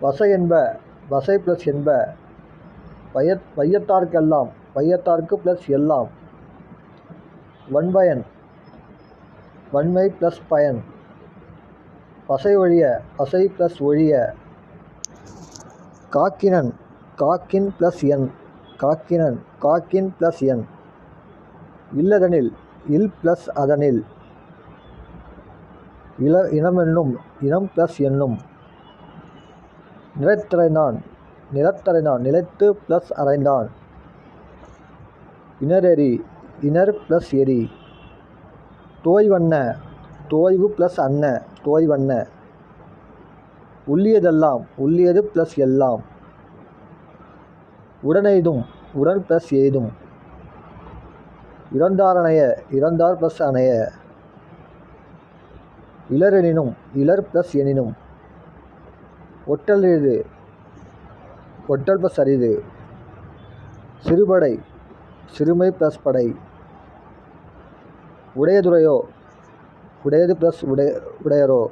வசை என்ப வசை ப்ளஸ் என்ப. வைய வையத்தார்க்கெல்லாம் வையத்தார்க்கு ப்ளஸ் எல்லாம். வன்பயன் வன்மை ப்ளஸ் பயன். பசை ஒழிய பசை ப்ளஸ் ஒழிய. காக்கினன் காக்கின் ப்ளஸ் என். காக்கினன் காக்கின் ப்ளஸ் என். இல்லதனில் இல் ப்ளஸ் அதனில். இள இனமென்னும் இனம் ப்ளஸ் என்னும். நிலத்தரைந்தான். நிலத்தரைந்தான். நிலைத்து ப்ளஸ் அறைந்தான் இனரெறி. இனர் ப்ளஸ் எரி தோய்வண்ண. தோய்வு ப்ளஸ் அன்ன. தோய்வண்ண. உள்ளியதெல்லாம். உள்ளியது ப்ளஸ் எல்லாம். உடனெய்தும். உடன் ப்ளஸ் எய்தும். இறந்தாரணைய. இறந்தார் ப்ளஸ் அணைய. இளரெனினும். இளர் ப்ளஸ் எனினும். ஒட்டல் இது. ஒட்டல் ப்ளஸ் அரிது. சிறுபடை. சிறுமை ப்ளஸ் படை. உடையதுரையோ. உடையது ப்ளஸ் உடைய உடையரோ.